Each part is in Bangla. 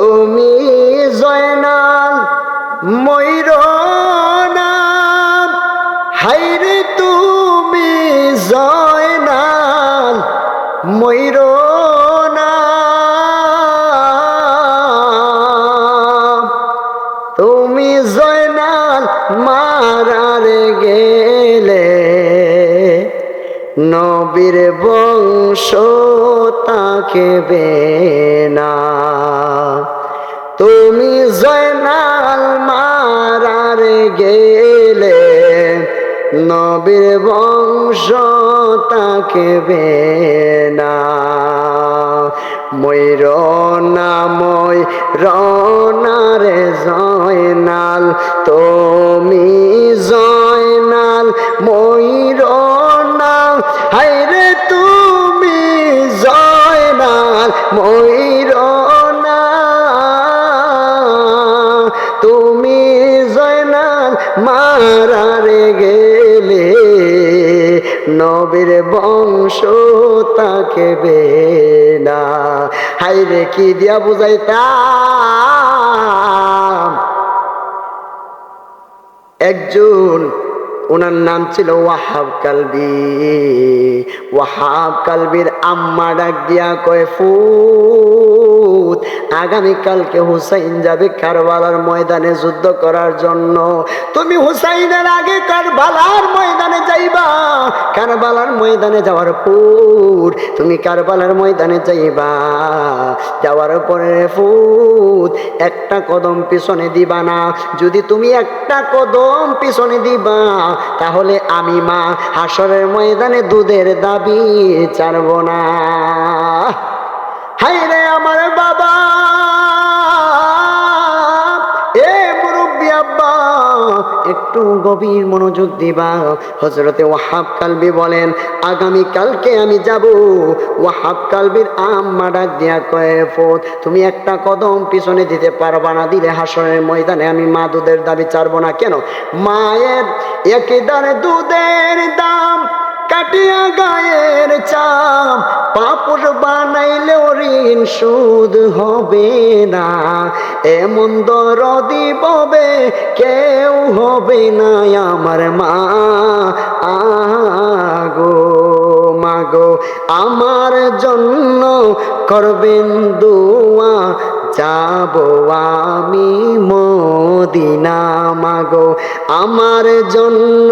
তুমি জয়নাল ময়ূরনা হাইরে তুমি জয়নাল ময়ূরনা তুমি জয়নাল মারারে গেলে নবীর বংশ তাকে না নবীর বংশ তাকে না ময়ূর নাময় রনারে জয়নাল, তুমি জয়নাল, ময়ূর নাম হাইরে তুমি জয়নাল, ময়ূর তুমি জয়নাল, মারারে গেলে নবীর বংশ তাকে বে না। হাইরে কি দিয়া বুঝাইতাম? একজন, ওনার নাম ছিল ওয়াহাব কালবি। ওয়াহাব কালবির আম্মা ডাক দিয়া কয় ফুত আগামীকালকে হুসাইন যাবে কারবালার ময়দানে যুদ্ধ করার জন্য। তুমি হুসাইনের আগে কারবালার ময়দানে যাইবা। কারবালার ময়দানে যাওয়ার পর তুমি কারবালার ময়দানে যাইবা। যাওয়ার পরে ফুত একটা কদম পিছনে দিবা না। যদি তুমি একটা কদম পিছনে দিবা, তাহলে আমি মা হাসরের ময়দানে দুধের দাবি চারব না। হাই রে একটু গভীর মনোযোগ দিবা। হজরতে ওয়াহাব কালবি বলেন, আগামী কালকে আমি যাব। ওয়াহাব কালবির আম্মা ডাক দিয়া কয়ে ফোত তুমি একটা কদম পিছনে দিতে পারবা না। দিলে হাসনের ময়দানে আমি মা দুধের দাবি চারবো না। কেন? মায়ের একদার দুধের দাম কাটিয়া গায়ের চাপ পাপড় বানাইলেও ঋণ সুদ হবে না। এমন দরদি ববে কেউ হবে না আমার মা। আগো, মাগো, আমার জন্য করবেন দোয়া। যাব আমি মদিনা, মাগো। আমার জন্য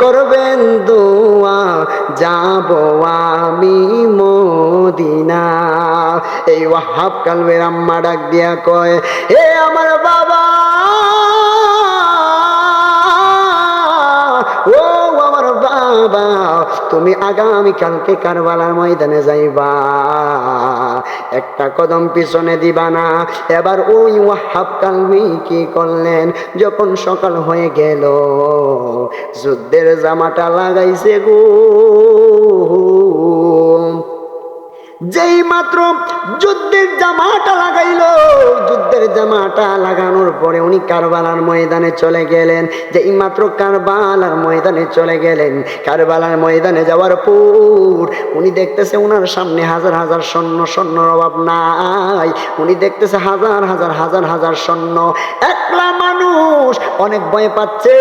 করবেন দোয়া। যাব আমি মদিনা। এই ওয়াহাব কালবের আম্মা ডাক দিয়া কয় হে আমার বাবা! বাবা তুমি আগামী কালকে কারবালার ময়দানে যাইবা। একটা কদম পিছনে দিবা না। এবার ওই ওয়াহাব কালবি কি করলেন? যখন সকাল হয়ে গেল, যুদ্ধের জামাটা লাগাইছে গো। যেই মাত্র যুদ্ধের জামাটা লাগাইল, যুদ্ধের জামাটা লাগানোর পরে উনি কারবালার ময়দানে চলে গেলেন। যেই মাত্র কারবালার ময়দানে চলে গেলেন, কারবালার ময়দানে যাওয়ার পর উনি দেখতেছে ওনার সামনে হাজার হাজার সৈন্য, সৈন্যর অভাব নাই। উনি দেখতেছে হাজার হাজার হাজার হাজার সৈন্য, একলা মানুষ অনেক ভয় পাচ্ছে।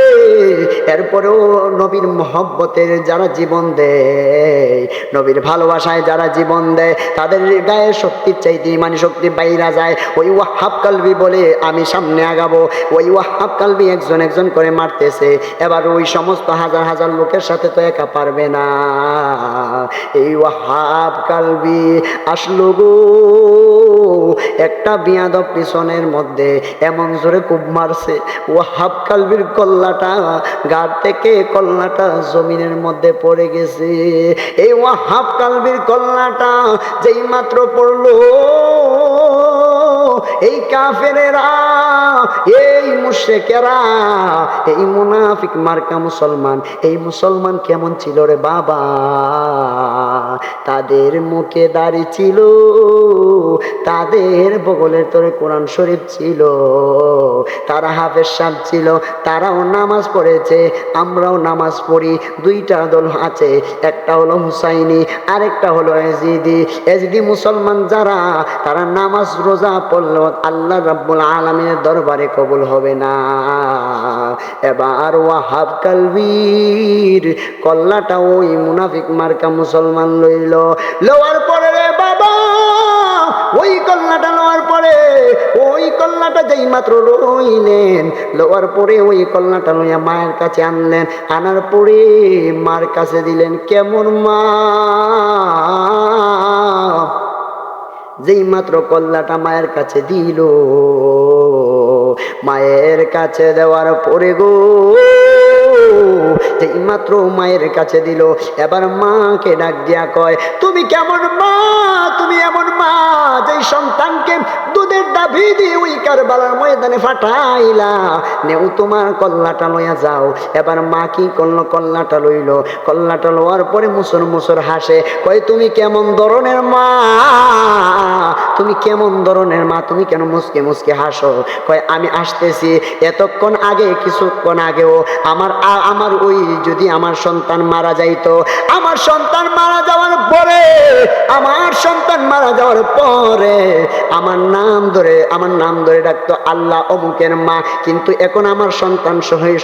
এরপরেও নবীর মহব্বতের যারা জীবন দেয়, নবীর ভালোবাসায় যারা জীবন দেয় তাদের গায়ে শক্তির চাইতে ইমানি শক্তি বাইরা যায়। ওই ওয়াহাব কালবি বলে আমি সামনে আগাবো। ওই ওয়াহাব কালবি একজন একজন করে মারতেছে। এবার ওই সমস্ত হাজার হাজার লোকের সাথে তো একা পারবে না। এই ওয়াহাব কালবি আসলো গো। একটা বিয়াদব পিছনের মধ্যে এমন জোরে খুব মারছে। ওয়াহাব কালবির কল্লাটা গার থেকে কল্লাটা জমিনের মধ্যে পড়ে গেছে। এই ওয়াহাব কালবির কল্লাটা যেই মাত্র পড়ল। এই কাফেরেরা, এই মুশ্রেকেরা, এই মুনাফিক মার্কা মুসলমান, এই মুসলমান কেমন ছিল রে বাবা? তাদের মুখে দাড়ি ছিল, তাদের বগলের তোরে কোরআন শরীফ ছিল, তারা হাফের সাহ ছিল, তারাও নামাজ পড়েছে, আমরাও নামাজ পড়ি, দুইটা দল আছে, একটা হলো হুসাইনি, আরেকটা হলো এজিদি। এজিদি মুসলমান যারা, তারা নামাজ রোজা পড়ল আল্লাহ রাব্বুল আলমিনের দরবারে কবুল হবে না। এবার ওয়াহাব কালবীর কল্লাটা ওই মুনাফিক মার্কা মুসলমান লইল। লওয়ার পরে রে বাবা, ওই কল্লাটা লওয়ার পরে, ওই কল্লাটা যেই মাত্র লইলেন, লওয়ার পরে ওই কল্লাটা লইয়া মায়ের কাছে আনলেন। আনার পরে মার কাছে দিলেন, কেমন মা? যেই মাত্র কল্লাটা মায়ের কাছে দিল মায়ের কাছে দেওয়ার পরে গো যেই মাত্র মায়ের কাছে দিল, এবার মাকে ডাক দিয়া কয়, তুমি কেমন মা? তুমি এমন মা, যেই সন্তানকে দুধের দাবি দিয়ে ওই কারবালার ময়দানে ফাটাইলা। নেও তোমার কল্লাটা লইয়া যাও। এবার মা কি করল? কল্লাটা লইল। কল্লাটা লওয়ার পরে মুসর মুসর হাসে, কয়, তুমি কেমন ধরনের মা? তুমি কেমন ধরনের মা? তুমি কেন মুসকে মুসকে হাসো? কয়, আমি আসতেছি এতক্ষণ আগে, কিছুক্ষণ আগেও আমার আমার ওই যদি আমার সন্তান মারা যাইতো, আমার সন্তান মারা যাওয়ার পরে, আমার সন্তান মারা যাওয়ার পরে আমার নাম ধরে, আমার নাম ধরে ডাকতো আল্লাহ অমুকের মা। কিন্তু এখন আমার সন্তান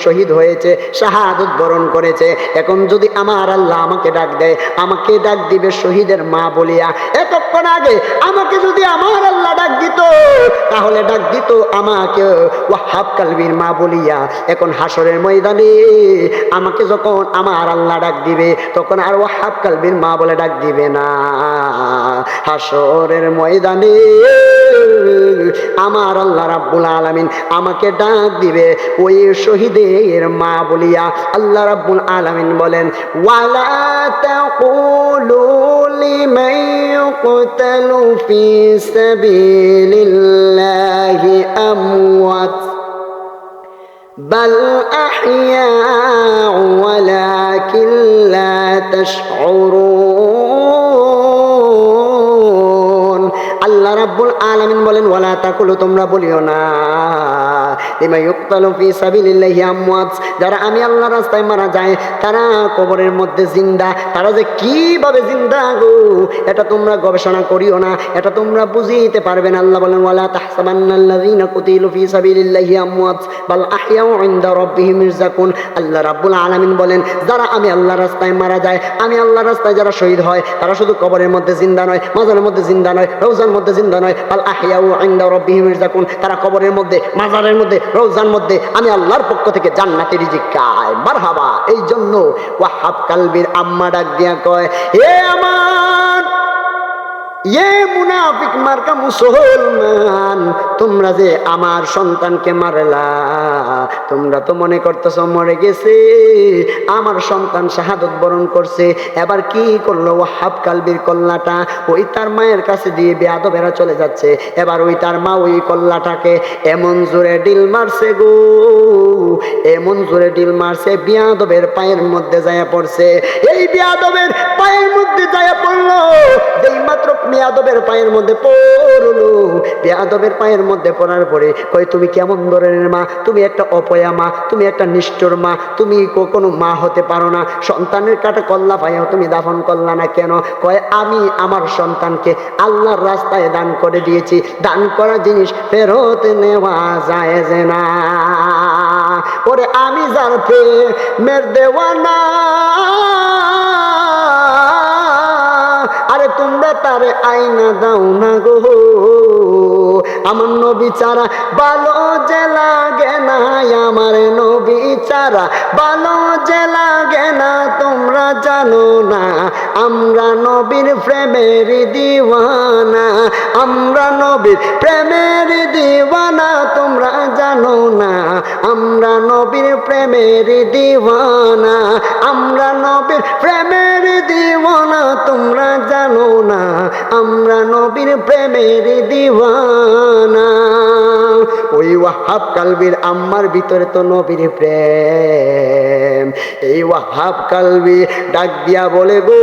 শহীদ হয়েছে, শাহাদত বরণ করেছে। এখন যদি আমার আল্লাহ আমাকে ডাক দেয়, আমাকে ডাক দিবে শহীদের মা বলিয়া, এতক্ষণ আগে আমাকে যদি আমার আল্লাহ ডাক দিত, তাহলে ডাক দিত আমাকে, ওয়াহাব কালবির মা বলিয়া, এখন হাসরের ময়দানে আমাকে যখন আমার আল্লাহ ডাক দিবে, তখন আর ও হাফ কালবির মা বলে ডাক দিবে না। হাসরের ময়দানে আমার আল্লাহ রাব্বুল আলামিন আমাকে ডাক দিবে ওই শহীদের মা বলিয়া আল্লাহ রাব্বুল আলামিন বলেন ওয়ালা তাকুলু লিমান ইউকতালু ফি সাবিলিল্লাহি আমওয়াত بل أحياء ولكن لا تشعرون আল্লাহ রাব্বুল আলামিন বলেন ওয়ালা তাকুলু তোমরা বলিও না। যারা আমি আল্লাহর রাস্তায় মারা যায়, তারা কবরের মধ্যে জিন্দা। তারা যে কীভাবে জিন্দা গো, এটা তোমরা গবেষণা করিও না। এটা তোমরা বুঝিতে পারবে না। আল্লাহ বলেন, ওয়ালা তাহসাবান্নাল্লাযীনা কুতিলু ফি সাবিলিল্লাহি আমওয়াত, বাল আহইয়াউ ইনদা রাব্বিহিম ইরজাকুন আল্লাহ রাব্বুল আলামিন বলেন, যারা আমি আল্লাহর রাস্তায় মারা যায়, আমি আল্লাহর রাস্তায় যারা শহীদ হয়, তারা শুধু কবরের মধ্যে জিন্দা নয়, মাজারের মধ্যে জিন্দা নয়, রওজার মধ্যে জিন্দা নয়। বাল আহইয়াউ ইনদা রাব্বিহিম ইরজাকুন তারা কবরের মধ্যে, মাজারের রওজার মধ্যে আমি আল্লাহর পক্ষ থেকে জান্নাতের রিজিক খাই। মারহাবা এই জন্য ওয়াহাব কালবির আম্মা ডাক দিয়া কয় হে আমার মুসলমান, তোমরা যে আমার সন্তানকে মারলা, তোমরা তো মনে করতেছ মরে গেছে, আমার সন্তান শাহাদত বরণ করছে, এবার কি করল? ও হাফ কালবির কল্লাটা ওই তার মায়ের কাছে দিয়ে চলে যাচ্ছে, এবার ওই তার মা ওই কল্লাটাকে এমন জোরে ডিল মারছে গো, এমন জোরে ডিল মারছে, বিয়াদবের পায়ের মধ্যে যায় পড়ছে, এই বিয়াদবের পায়ের মধ্যে যায় পড়ল বেয়াদবের পায়ের মধ্যে পড়ল। বেয়াদবের পায়ের মধ্যে পড়ার পরে কই তুমি কেমন ধরনের মা? তুমি একটা অপয়া মা, তুমি একটা নিষ্ঠুর মা, তুমি কোনো মা হতে পারো না। সন্তানের কাটা কল্লা পাইও তুমি দাফন করলা না কেন? কয়, আমি আমার সন্তানকে আল্লাহর রাস্তায় দান করে দিয়েছি। দান করা জিনিস ফেরত নেওয়া যায় যে না। ওরে আমি যার মের দেওয়ানা আরে তারে আইনা দাও না গো। আমার নবী চারা ভালো যে লাগে না, আমার নবী চারা ভালো যে লাগে না, তোমরা জানো না। আমরা নবীর প্রেমের দিওয়ানা, আমরা নবীর প্রেমের দিওয়ানা, তোমরা জানো না। আমরা নবীর প্রেমের দিওয়ানা, আমরা নবীর প্রেমের দিওয়ানা, তোমরা জানো না, আমরা নবীর প্রেমের দিওয়ানা। ওই ওয়াহাব কালবির আম্মার ভিতরে তো নবীর প্রেম, এই ওয়াহাব কালবি ডাক দিয়া বলে গো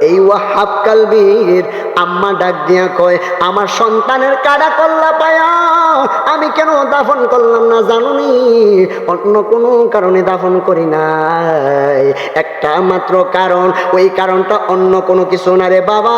এই ওয়াহাব কালবির আম্মা ডাক দিয়া কয়, আমার সন্তানের কাড়া কল্লা পায়া, আমি কেন দাফন করলাম না জানুনি? অন্য কোনো কারণে দাফন করি নাই। একটা মাত্র কারণ, ওই কারণটা অন্য কোনো কিছু না রে বাবা।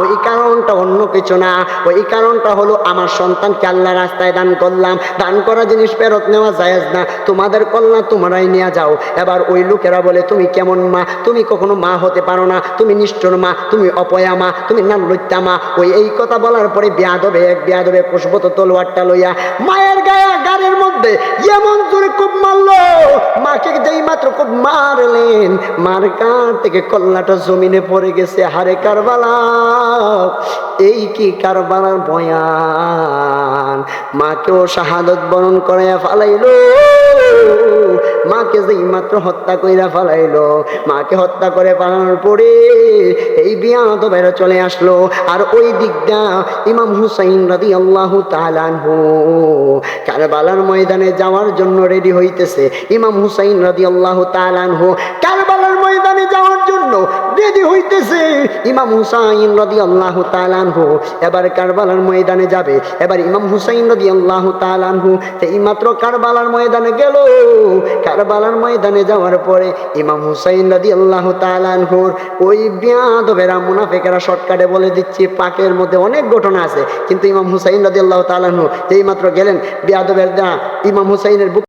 ওই কারণটা অন্য কিছু না। ওই কারণটা হলো আমার সন্তানকে আল্লাহ রাস্তায় দান করলাম। দান করা জিনিস ফেরত নেওয়া যায় না। তোমাদের কল্যাণ তোমরাই নিয়ে যাও। এবার ওই লোকেরা বলে, তুমি কেমন মা? তুমি কখনো মা হতে পারো না। তুমি নিষ্ঠুর মা। তুমি অপয়া মা। তুমি নাল্লত্যা মা। ওই, এই কথা বলার পরে বেয়াদবে, এক বেয়াদবে পুষ্পত তলোয়ারটা লইয়া, মায়ের গায়ে গাড়ির মধ্যে এমন জোরে খুব মারলো, মাকে যেই মাত্র খুব মারলেন, মার কান থেকে কল্লাটা জমিনে পড়ে গেছে, হারে কারবালা। এই কি কারবালার বয়ান? মাকেও শাহাদত বরণ করাইয়া ফালাইলো। মাকে যেই মাত্র হত্যা কইরা ফালাইলো, মাকে হত্যা করে পালানোর পরে এই বিয়া তো বেরো চলে আসলো। আর ওই দিকটা ইমাম হুসাইন রাদি আল্লাহ তালানহু কারবালার ময়দানে যাওয়ার জন্য রেডি হইতেছে। ইমাম হুসাইন রাদি আল্লাহ তালানহু কারবালার ময়দানে যাওয়ার জন্য হইতেছে। ইমাম হুসাইন রাদি আল্লাহ তালানহু এবার কারবালার ময়দানে যাবে। এবার ইমাম হুসাইন রাদি আল্লাহ তালানহু এই মাত্র কারবালার ময়দানে গেল। কারবালার ময়দানে যাওয়ার পরে ইমাম হুসাইন রাদি আল্লাহ তালানহুর ওই মুনাফেকেরা শর্টকাটে বলে দিচ্ছি, পাকের মধ্যে অনেক ঘটনা আছে। কিন্তু ইমাম হুসাইন রাদি আল্লাহ তালানহু যেই মাত্র গেলেন বিয়াদবের দা ইমাম হুসাইনের